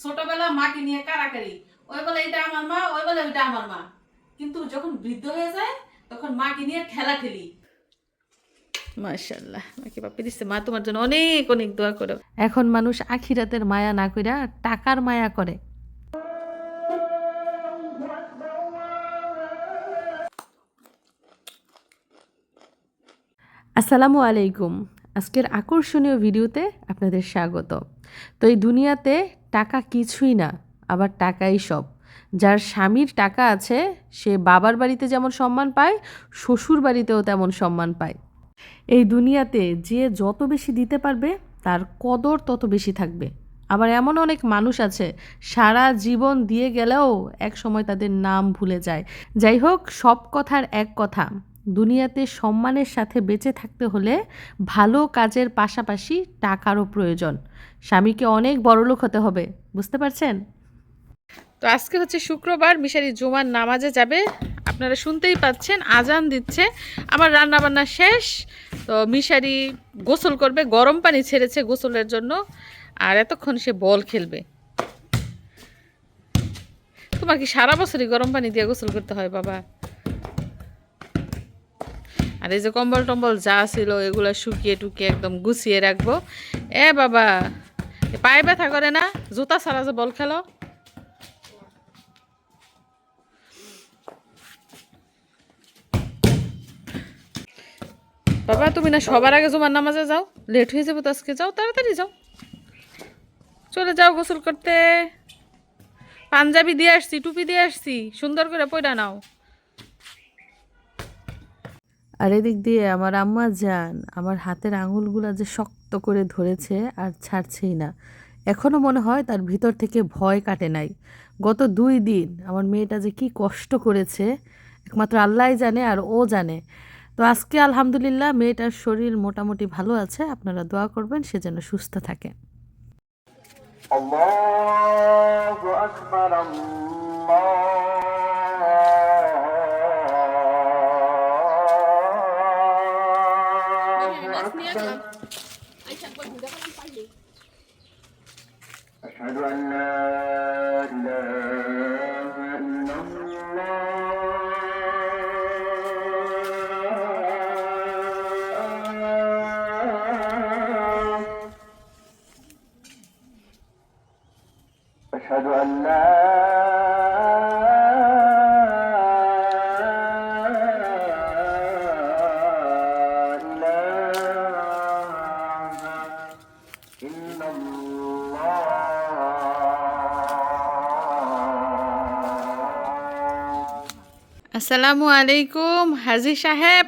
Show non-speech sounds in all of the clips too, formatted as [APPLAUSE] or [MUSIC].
ছোটবেলা মাকে নিয়ে কারাকারি ওই বলে এটা আমার মা, ওই বলে ওইটা আমার মা। কিন্তু যখন বৃদ্ধ হয়ে যায়, তখন মাকে নিয়ে খেলা খেলি। তোমার জন্য অনেক অনেক দোয়া করো। এখন মানুষ আখিরাতের মায়া না টাকার মায়া করে। আসসালামু আলাইকুম। আজকের আকর্ষণীয় ভিডিওতে আপনাদের স্বাগত। তো এই দুনিয়াতে টাকা কিছুই না, আবার টাকাই সব। যার স্বামীর টাকা আছে, সে বাবার বাড়িতে যেমন সম্মান পায়, শ্বশুর বাড়িতেও তেমন সম্মান পায়। এই দুনিয়াতে যে যত বেশি দিতে পারবে, তার কদর তত বেশি থাকবে। আবার এমন অনেক মানুষ আছে, সারা জীবন দিয়ে গেলেও এক সময় তাদের নাম ভুলে যায়। যাই হোক, সব কথার এক কথা। দুনিয়াতে সম্মানের সাথে বেঁচে থাকতে হলে ভালো কাজের পাশাপাশি টাকারও প্রয়োজন। স্বামীকে অনেক বড়লোক হতে হবে, বুঝতে পারছেন? তো আজকে হচ্ছে শুক্রবার, মিশারি জুমার নামাজে যাবে। আপনারা শুনতেই পাচ্ছেন, আজান দিচ্ছে, আমার রান্না বান্না শেষ। তো মিশারি গোসল করবে, গরম পানি ছেড়েছে গোসলের জন্য, আর এতক্ষণ সে বল খেলবে। তোমার কি সারা বছরই গরম পানি দিয়ে গোসল করতে হয়, বাবা? আর এই যে কম্বল টম্বল যা ছিল এগুলো শুকিয়ে টুকিয়ে একদম গুছিয়ে রাখব। এ বাবা পায়ে ব্যথা করে না? জুতা ছাড়া যে বল খেলো। বাবা, তুমি না সবার আগে জুমার নামাজে যাও। লেট হয়ে যাব তো আজকে। যাও, তাড়াতাড়ি যাও। চলে যাও গোসল করতে। পাঞ্জাবি দিয়ে আসছি, টুপি দিয়ে আসছি। সুন্দর করে পয়ডা নাও। আর এদিক দিয়ে আমার আম্মা যান, আমার হাতের আঙুলগুলো যে শক্ত করে ধরেছে আর ছাড়ছেই না। এখনও মনে হয় তার ভিতর থেকে ভয় কাটে নাই। গত দুই দিন আমার মেয়েটা যে কি কষ্ট করেছে, একমাত্র আল্লাহ জানে আর ও জানে। তো আজকে আলহামদুলিল্লাহ মেয়েটার শরীর মোটামুটি ভালো আছে, আপনারা দোয়া করবেন, সে যেন সুস্থ থাকে। আল্লাহ আসসালামু আলাইকুম, হাজি সাহেব।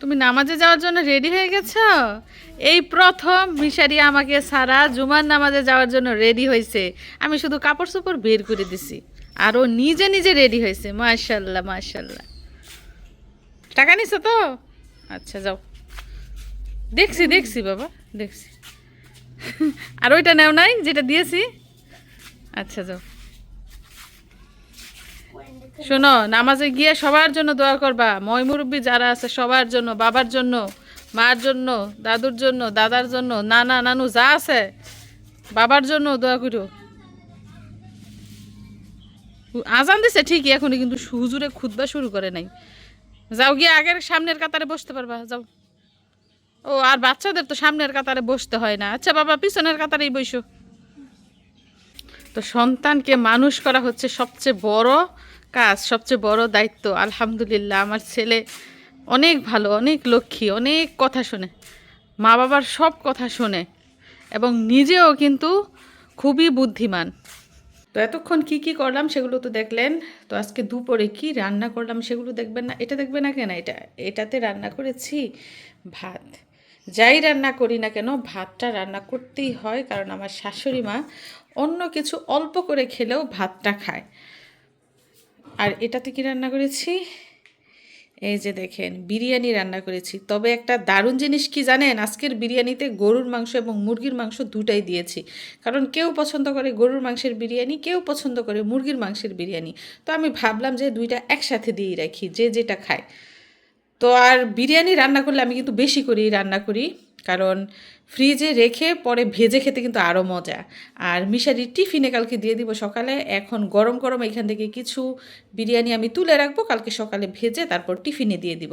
তুমি নামাজে যাওয়ার জন্য রেডি হয়ে গেছ? এই প্রথম মিশারি আমাকে সারা জুমার নামাজে যাওয়ার জন্য রেডি হয়েছে। আমি শুধু কাপড় চোপড় বের করে দিছি। আর ও নিজে নিজে রেডি হয়েছে মাশাল্লাহ মাশাল্লাহ টাকা নিছো তো? আচ্ছা যাও। দেখছি দেখছি বাবা, দেখছি। আর ওইটা নেও নাই, যেটা দিয়েছি? আচ্ছা যাও। শোনো, নামাজে গিয়ে সবার জন্য দোয়া করবা। মই মুরব্বী যারা আছে, সবার জন্য, বাবার জন্য, মার জন্য, দাদুর জন্য, দাদার জন্য, নানা, নানু যা আছে, বাবার জন্য দোয়া করো। আজান দিছে ঠিকই, এখনই কিন্তু হুজুরে খুদবা শুরু করে নাই। যাও গিয়ে আগের সামনের কাতারে বসতে পারবা, যাও। ও, আর বাচ্চাদের তো সামনের কাতারে বসতে হয় না। আচ্ছা বাবা, পিছনের কাতারেই বসো। তো সন্তানকে মানুষ করা হচ্ছে সবচেয়ে বড় কাজ, সবচেয়ে বড় দায়িত্ব। আলহামদুলিল্লাহ, আমার ছেলে অনেক ভালো, অনেক লক্ষ্মী, অনেক কথা শোনে। মা বাবার সব কথা শোনে এবং নিজেও কিন্তু খুবই বুদ্ধিমান। তো এতক্ষণ কি কি করলাম সেগুলো তো দেখলেন। তো আজকে দুপুরে কি রান্না করলাম সেগুলো দেখবেন না, এটা দেখবেন না কেন? এটা, এটাতে রান্না করেছি ভাত। যাই রান্না করি না কেন, ভাতটা রান্না করতেই হয়, কারণ আমার শাশুড়ি মা অন্য কিছু অল্প করে খেলেও ভাতটা খায়। আর এটাতে কি রান্না করেছি? এই যে দেখেন, বিরিয়ানি রান্না করেছি। তবে একটা দারুণ জিনিস কি জানেন, আজকের বিরিয়ানিতে গরুর মাংস এবং মুরগির মাংস দুটাই দিয়েছি। কারণ কেউ পছন্দ করে গরুর মাংসের বিরিয়ানি, কেউ পছন্দ করে মুরগির মাংসের বিরিয়ানি। তো আমি ভাবলাম যে দুইটা একসাথে দিয়েই রাখি, যে যেটা খায়। তো আর বিরিয়ানি রান্না করলে আমি কিন্তু বেশি করি রান্না করি, কারণ ফ্রিজে রেখে পরে ভেজে খেতে কিন্তু আরও মজা। আর মিশারি টিফিনে কালকে দিয়ে দিব সকালে, এখন গরম গরম এখান থেকে কিছু বিরিয়ানি আমি তুলে রাখব, কালকে সকালে ভেজে তারপর টিফিনে দিয়ে দিব।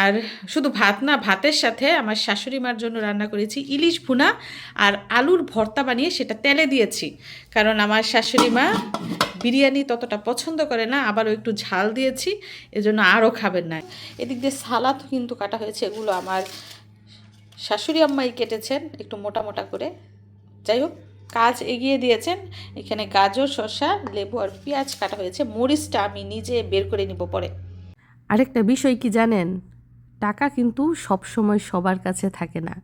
আর শুধু ভাত না, ভাতের সাথে আমার শাশুড়ি মার জন্য রান্না করেছি ইলিশ ভুনা আর আলুর ভর্তা বানিয়ে সেটা তেলে দিয়েছি। কারণ আমার শাশুড়ি মা বিরিয়ানি ততটা পছন্দ করে না, আবারও একটু ঝাল দিয়েছি, এজন্য আরও খাবেন না। এদিক দিয়ে সালাদ কিন্তু কাটা হয়েছে, এগুলো আমার শাশুড়ি আম্মাই কেটেছেন একটু মোটা মোটা করে। যাই হোক, কাজ এগিয়ে দিয়েছেন, এখানে গাজর, শসা, লেবু আর পেঁয়াজ কাটা হয়েছে, মরিচটা আমি নিজে বের করে নিব পরে। আরেকটা বিষয় কি জানেন? টাকা কিন্তু সব সময় সবার কাছে থাকে না।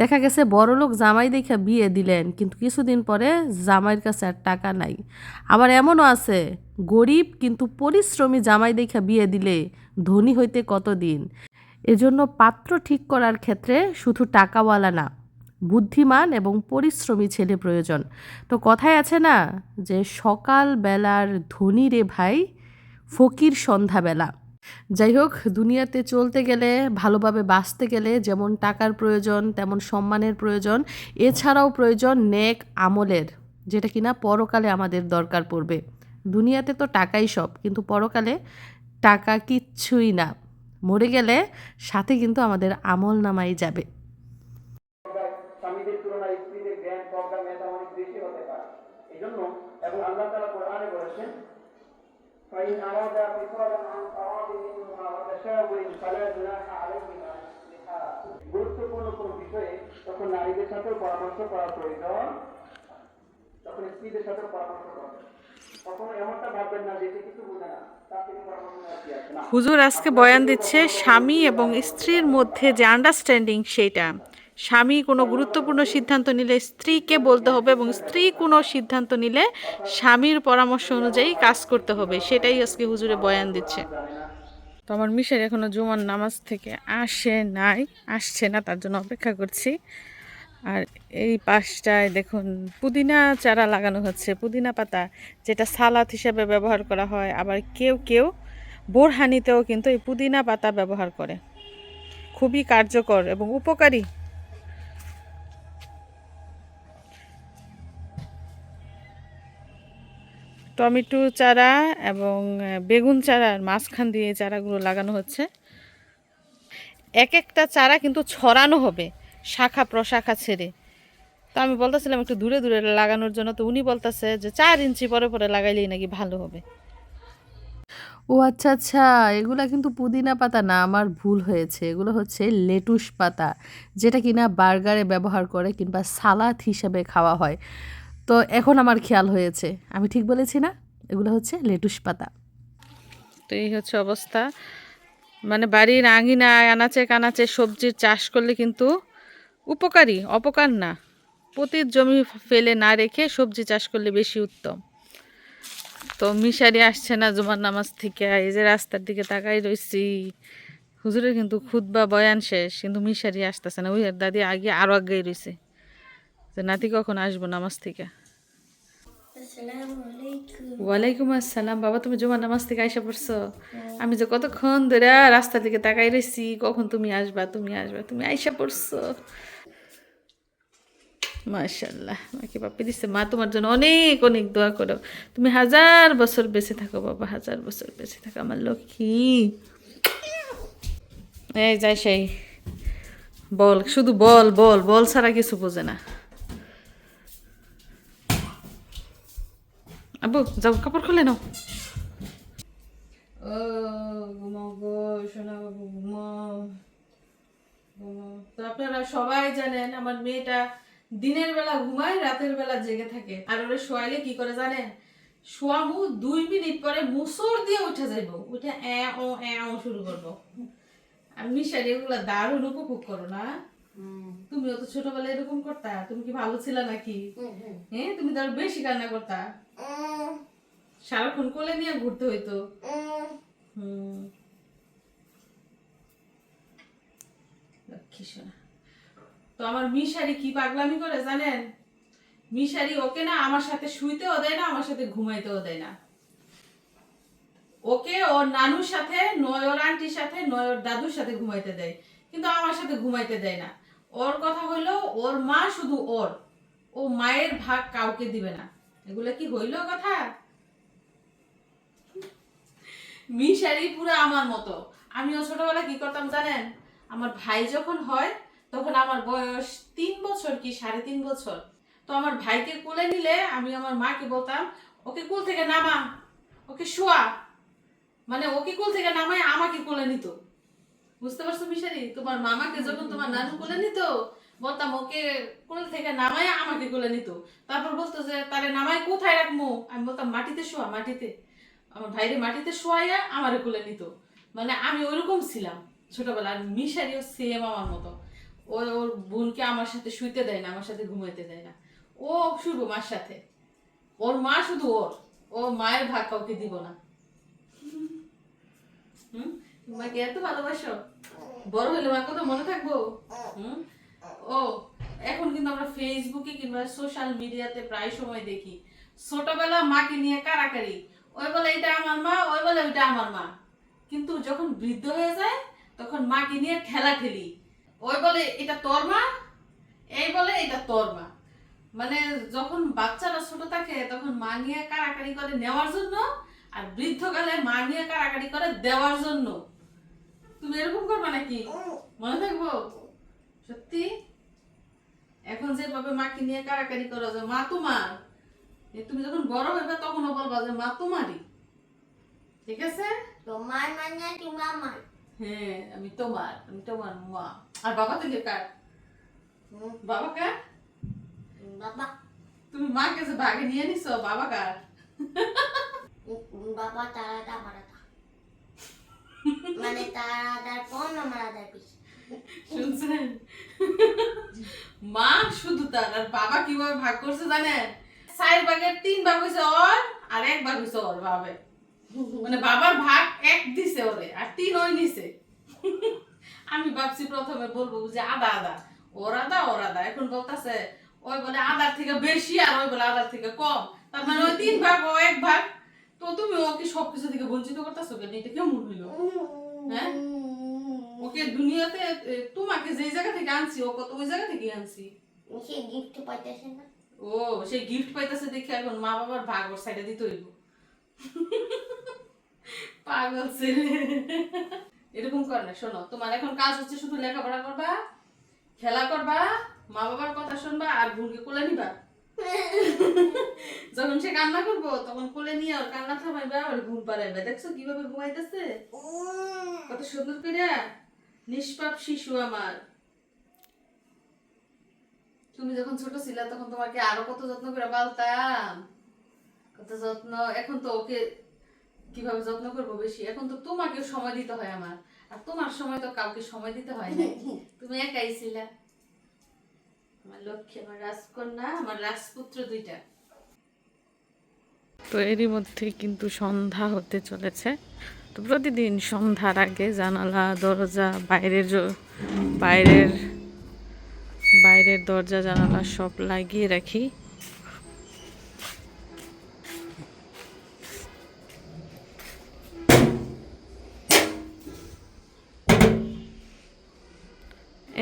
দেখা গেছে বড়লোক জামাই দেখে বিয়ে দিলেন, কিন্তু কিছুদিন পরে জামাইয়ের কাছে আর টাকা নাই। আবার এমনও আছে, গরিব কিন্তু পরিশ্রমী জামাই দেখে বিয়ে দিলে ধনী হইতে কতদিন? এজন্য পাত্র ঠিক করার ক্ষেত্রে শুধু টাকাওয়ালা না, বুদ্ধিমান এবং পরিশ্রমী ছেলে প্রয়োজন। তো কথায় আছে না যে সকাল বেলার ধনী রে ভাই ফকির সন্ধ্যাবেলা। যাই হোক, দুনিয়াতে চলতে গেলে, ভালোভাবে বাঁচতে গেলে যেমন টাকার প্রয়োজন, তেমন সম্মানের প্রয়োজন। এছাড়াও প্রয়োজন নেক আমলের, যেটা কিনা পরকালে আমাদের দরকার পড়বে। দুনিয়াতে তো টাকাই সব, কিন্তু পরকালে টাকা কিচ্ছুই না। মরে গেলে সাথে কিন্তু আমাদের আমল নামাই যাবে। এবং আল্লাহ তারা কোরআনে বলেছেন গুরুত্বপূর্ণ কোন বিষয়ে তখন নারীদের সাথেও পরামর্শ করা প্রয়োজন তখন স্ত্রীদের সাথেও পরামর্শ করা হুজুর, আজকে বয়ান দিচ্ছে স্বামী এবং স্ত্রীর মধ্যে যে আন্ডারস্ট্যান্ডিং সেইটা। স্বামী কোনো গুরুত্বপূর্ণ সিদ্ধান্ত নিলে স্ত্রীকে বলতে হবে এবং স্ত্রী কোনো সিদ্ধান্ত নিলে স্বামীর পরামর্শ অনুযায়ী কাজ করতে হবে, সেটাই আজকে হুজুরে বয়ান দিচ্ছে। তো আমার মিশের এখনও জুমার নামাজ থেকে আসে নাই, আসছে না, তার জন্য অপেক্ষা করছি। আর এই পাশটায় দেখুন, পুদিনা চারা লাগানো হচ্ছে, পুদিনা পাতা, যেটা সালাদ হিসাবে ব্যবহার করা হয়। আবার কেউ কেউ বোরহানিতেও কিন্তু এই পুদিনা পাতা ব্যবহার করে। খুবই কার্যকর এবং উপকারী। টমেটো চারা এবং বেগুন চারার মাঝখান দিয়ে চারাগুলো লাগানো হচ্ছে। এক একটা চারা কিন্তু ছড়ানো হবে শাখা প্রশাখা ছেড়ে। তো আমি বলতেছিলাম একটু দূরে দূরে লাগানোর জন্য, তো উনি বলতেছে যে চার ইঞ্চি পরে পরে লাগাইলেই নাকি ভালো হবে। ও আচ্ছা আচ্ছা এগুলা কিন্তু পুদিনা পাতা না, আমার ভুল হয়েছে। এগুলো হচ্ছে লেটুস পাতা, যেটা কিনা বার্গারে ব্যবহার করে কিংবা সালাদ হিসেবে খাওয়া হয়। তো এখন আমার খেয়াল হয়েছে। আমি ঠিক বলেছি না? এগুলো হচ্ছে লেটুস পাতা। তো এই হচ্ছে অবস্থা। মানে বাড়ির আঙিনায় আনাচে কানাচে সবজির চাষ করলে কিন্তু উপকারী, অপকার না। পতির জমি ফেলে না রেখে সবজি চাষ করলে বেশি উত্তম। তো মিশারি আসছে না জুমার নামাজ থেকে, এই যে রাস্তার দিকে তাকাই রইছি। হুজুরের কিন্তু খুদ বা বয়ান শেষ, কিন্তু মিশারি আসতেছে না। ওই দাদি আগে আরও আগে রইছে। যে নাতি কখন আসব নামাজ থেকে? ওয়ালাইকুম আসসালাম। বাবা তুমি জুমার নামাজ থেকে আইসা পড়ছো? আমি যে কতক্ষণ ধরে রাস্তা দিকে তাকাই রয়েছি কখন তুমি আসবা তুমি আসবা তুমি আইসা পড়ছো? মাশাল্লাহ মাকে বাপি দিচ্ছে মা তোমার জন্য অনেক অনেক দোয়া করো। তুমি হাজার বছর বেঁচে থাকো বাবা হাজার বছর বেঁচে থাকো আমার লক্ষ্মী। এই যাই সেই বল শুধু বল বল বল ছাড়া কিছু বোঝে না। আবু যাও কাপড় খুলে নাও। ও ঘুমাও গো শোনা বাবু ঘুমাও। ঘুমাও। তো আপনারা সবাই জানেন আমার মেয়েটা দিনের বেলা ঘুমায় রাতের বেলা জেগে থাকে। আর ওরা শোয়াইলে কি করে জানেন? শোয়ামু দুই মিনিট পরে মুসর দিয়ে উঠে যাইব। উঠে এ ও এ ও শুরু করব। আর মিশারি এগুলো দারুণ উপভোগ করো না। তুমিও তো ছোটবেলায় এরকম করতা। তুমি কি ভালো ছিল নাকি? হ্যাঁ তুমি তো আরও বেশি কান্না করতা। সারাক্ষণ কোলে নিয়ে ঘুরতে হইতো। হুম। লক্ষ্মী সোনা। তো আমার মিশারি কি পাগলামি করে জানেন? মিশারি ওকে না আমার সাথে শুইতেও দেয় না আমার সাথে ঘুমাইতেও দেয় না। ওকে ওর নানুর সাথে নয় ওর আন্টির সাথে নয়র দাদুর সাথে ঘুমাইতে দেয়। কিন্তু আমার সাথে ঘুমাইতে দেয় না। ওর কথা হইল ওর মা শুধু ওর। ও মায়ের ভাগ কাউকে দিবে না। এগুলো কি হইল কথা? মিশারি পুরো আমার মতো। আমিও ছোটবেলা কি করতাম জানেন? আমার ভাই যখন হয়, তখন আমার বয়স তিন বছর কি, সাড়ে তিন বছর। তো আমার ভাইকে কোলে নিলে আমি আমার মাকে বলতাম, ওকে কুল থেকে নামা, ওকে শোয়া। মানে ওকে কুল থেকে নামায় আমাকে কোলে নিত। বুঝতে পারছ মিশারি? তোমার মামাকে যখন তোমার নানু কোলে নিত, বলতাম, ওকে কোল থেকে নামায় আমাকে কোলে নিত। তারপর বলতো যে, তারে নামায় কোথায় রাখব আমি বলতাম, মাটিতে শোয়া, মাটিতে। আমার ভাইরে মাটিতে শোয়াইয়া আমারে কোলে নিত। মানে আমি ওইরকম ছিলাম। ছোটবেলা আর মিশারিও সেম আমার মতো। ও ওর বোনকে আমার সাথে শুইতে দেয় না, আমার সাথে ঘুমাইতে দেয় না। ও শুইব মার সাথে। ওর মা শুধু ওর। ও মায়ের ভাগ কাউকে দিব না। হুম? মাকে এত ভালোবাসো? বড় হইলে মার কথা মনে থাকব? হুম? ও, এখন কিন্তু আমরা ফেসবুকে কিংবা সোশ্যাল মিডিয়াতে প্রায় সময় দেখি। ছোটবেলা মাকে নিয়ে কারাকারি। ওই বলে এটা আমার মা, ওই বলে ওইটা আমার মা। কিন্তু যখন বৃদ্ধ হয়ে যায়, তখন মাকে নিয়ে ঠেলা ঠেলি ওই বলে, এটা তোর মা? এই বলে, এটা তোর মা। মানে যখন বাচ্চারা ছোট থাকে, তখন মা নিয়ে কারাকারি করে নেওয়ার জন্য আর বৃদ্ধকালে মা নিয়ে কারাকারি করে দেওয়ার জন্য। তুমি এরকম করবে নাকি? মনে থাকব? সত্যি? এখন যেভাবে মাকে নিয়ে কারাকারি করো যে, মা তোমার। তুমি যখন বড় হবে তখনও বলবা যে মা তোমারই। ঠিক আছে? তোমার মানে তুমি আমার হ্যাঁ আমি তোমার আমি তোমার মা। আর বাবা থেকে কার? বাবা কার? বাবা। তুমি মাকে যে বাগে নিয়ে নিছো বাবা কার? বাবা তারা আমার আদা মানে তারা আদার কোন আমার আদার পিছে? শুনছেন? মা শুধু তার আর বাবা কীভাবে ভাগ করছে জানেন? চার ভাগের তিন ভাগ হয়েছে ওর আর এক ভাগ হয়েছে ওর বাবে মানে বাবার ভাগ এক দিছে ওরে, আর তিন ওই নিছে। আমি ভাবছি প্রথমে বলব যে আদা আদা। ওর আদা ওর আদা। এখন বলতাছে, ওই বলে আদার থেকে বেশি আর ওই বলে আদার থেকে কম। তার মানে ওই তিন ভাগ ও এক ভাগ। তো তুমি ওকে সবকিছু থেকে বঞ্চিত করতেছো কেন? এটা কেমন হইল? হ্যাঁ? ওকে দুনিয়াতে তোমাকে যেই জায়গা থেকে আনছি, ও কত ওই জায়গা থেকে আনছি। সে গিফট পাইতেছে না। ও সেই গিফট পাইতেছে দেখে এখন মা বাবার ভাগ ওর সাইডে দিতে হইব। পাগল ছেলে। এরকম কর না শোনো তোমার এখন কাজ হচ্ছে শুধু লেখাপড়া করবা খেলা করবা মা বাবার কথা শুনবা আর বোনকে কোলে নিবা। যখন সে কান্না করব তখন কোলে নিয়ে ওর কান্না থামাইবা আর ঘুম পাড়াইবা। দেখছ কীভাবে ঘুমাইতেছে? কত সুন্দর করে নিষ্পাপ শিশু আমার। তুমি যখন ছোট ছিলা তখন তোমাকে আরও কত যত্ন করে পালতাম। কত যত্ন এখন তো ওকে কীভাবে যত্ন করব বেশি? এখন তো তোমাকে সময় দিতে হয় আমার। আর তোমার সময় তো কাউকে সময় দিতে হয় না। [LAUGHS] তুমি একাই ছিলা। আমার লক্ষ্মী আমার রাজকন্যা আমার রাজপুত্র দুইটা। তো এরই মধ্যে কিন্তু সন্ধ্যা হতে চলেছে। তো প্রতিদিন সন্ধ্যার আগে জানালা দরজা বাইরের বাইরের বাইরের দরজা জানালা সব লাগিয়ে রাখি।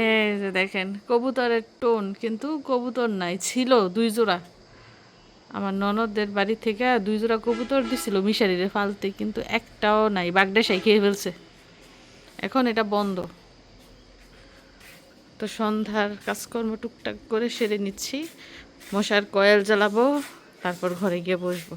এই দেখেন, কবুতরের টোন, কিন্তু কবুতর নাই, ছিল দুই জোড়া। আমার ননদদের বাড়ি থেকে দুই জোড়া কবুতর দিছিল মিশারিরে, ফালতে, কিন্তু একটাও নাই বাগডাসাই খেয়ে ফেলছে। এখন এটা বন্ধ। তো সন্ধ্যার কাজকর্ম টুকটাক করে সেরে নিচ্ছি। মশার কয়েল জ্বালাবো তারপর ঘরে গিয়ে বসবো।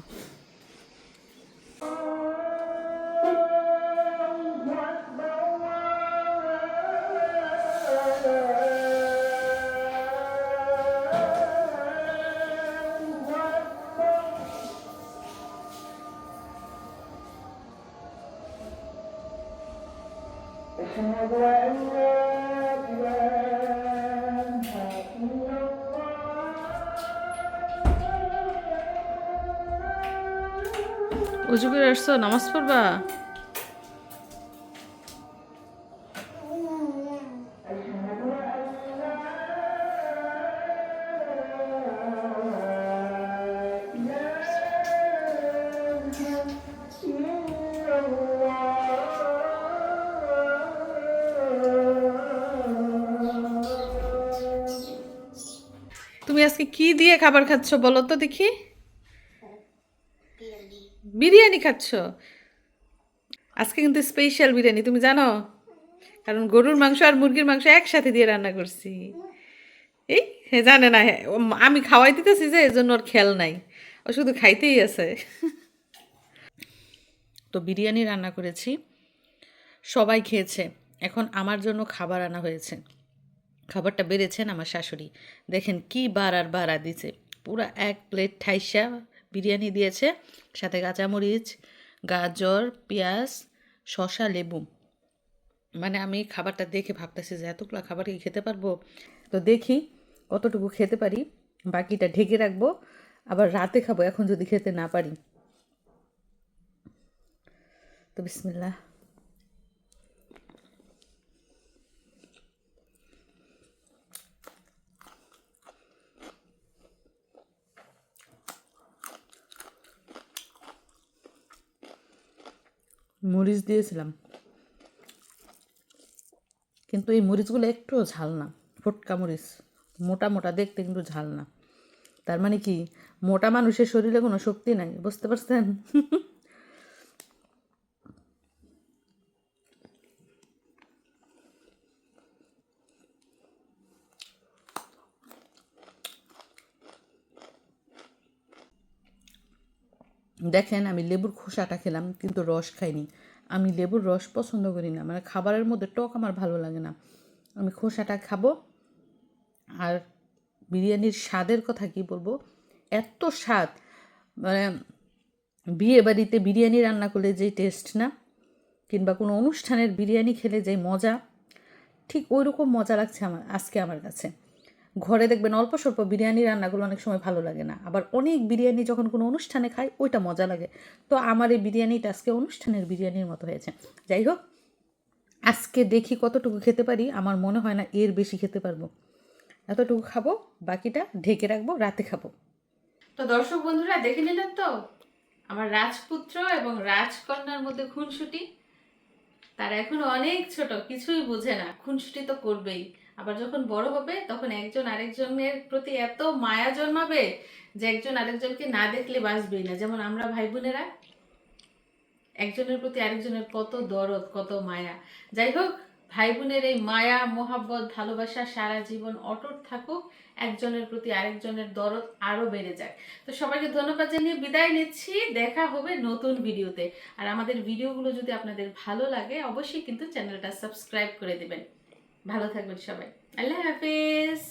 আসছো নামাজ পড়বা? তুমি আজকে কি দিয়ে খাবার খাচ্ছ বলো তো দেখি। বিরিয়ানি খাচ্ছ? আজকে কিন্তু স্পেশাল বিরিয়ানি তুমি জানো? কারণ গরুর মাংস আর মুরগির মাংস একসাথে দিয়ে রান্না করছি। এই হে জানে না হ্যাঁ, আমি খাওয়াই দিতেছি যে এজন্য ওর খেয়াল নাই। ও শুধু খাইতেই আছে। তো বিরিয়ানি রান্না করেছি। সবাই খেয়েছে। এখন আমার জন্য খাবার আনা হয়েছে। খাবারটা বেড়েছেন আমার শাশুড়ি। দেখেন কি বাড়ার বাড়া দিছে। পুরো এক প্লেট ঠাইসা বিরিয়ানি দিয়েছে, সাথে কাঁচামরিচ গাজর, পেঁয়াজ শশা লেবু। মানে আমি খাবারটা দেখে ভাবতেছি যে এতগুলো খাবার কি খেতে পারব? তো দেখি কতটুকু খেতে পারি, বাকিটা ঢেকে রাখব, আবার রাতে খাব, এখন যদি খেতে না পারি। তো বিসমিল্লাহ। মরিচ দিয়েছিলাম। কিন্তু এই মরিচগুলো একটুও ঝাল না, ফোটকা মরিচ। মোটা মোটা, দেখতে কিন্তু ঝাল না। তার মানে কি, মোটা মানুষের শরীরে কোনো শক্তি নাই, বুঝতে পারছেন? [LAUGHS] দেখেন, আমি লেবুর খোসাটা খেলাম, কিন্তু রস খাইনি। আমি লেবুর রস পছন্দ করি না মানে খাবারের মধ্যে টক আমার ভালো লাগে না। আমি খোসাটা খাব, আর বিরিয়ানির স্বাদের কথা কি বলব? এত স্বাদ মানে বিয়ে বাড়িতে বিরিয়ানি রান্না করলে যে টেস্ট না, কিংবা কোনো অনুষ্ঠানের বিরিয়ানি খেলে যে মজা, ঠিক ওই রকম মজা লাগছে আমার, আজকে আমার কাছে। ঘরে দেখবেন অল্প স্বল্প বিরিয়ানি রান্নাগুলো অনেক সময় ভালো লাগে না। আবার অনেক বিরিয়ানি যখন কোনো অনুষ্ঠানে খাই, ওইটা মজা লাগে। তো আমার এই বিরিয়ানিটা আজকে অনুষ্ঠানের বিরিয়ানির মতো হয়েছে। যাই হোক, আজকে দেখি কতটুকু খেতে পারি। আমার মনে হয় না এর বেশি খেতে পারব। এতটুকু খাব, বাকিটা ঢেকে রাখব, রাতে খাব। তো দর্শক বন্ধুরা, দেখে নিলেন তো? আমার রাজপুত্র এবং রাজকন্যার মধ্যে খুনসুটি। তারা এখন অনেক ছোট, কিছুই বুঝে না। খুনসুটি তো করবেই। আবার যখন বড় হবে, তখন একজন আরেকজনের প্রতি এত মায়া জন্মাবে যে একজন আরেকজনকে না দেখলে বাঁচবেই না। যেমন আমরা ভাই বোনেরা একজনের প্রতি আরেকজনের কত দরদ, কত মায়া। যাই হোক ভাই বোনের এই মায়া, মোহাব্বত, ভালোবাসা সারা জীবন অটুট থাকুক, একজনের প্রতি আরেকজনের দরদ আরও বেড়ে যায় তো সবাইকে ধন্যবাদ জানিয়ে বিদায় নিচ্ছি। দেখা হবে নতুন ভিডিওতে। আর আমাদের ভিডিওগুলো যদি আপনাদের ভালো লাগে, অবশ্যই কিন্তু চ্যানেলটা সাবস্ক্রাইব করে দেবেন। ভালো থাকবেন সবাই। আল্লাহ হাফেজ।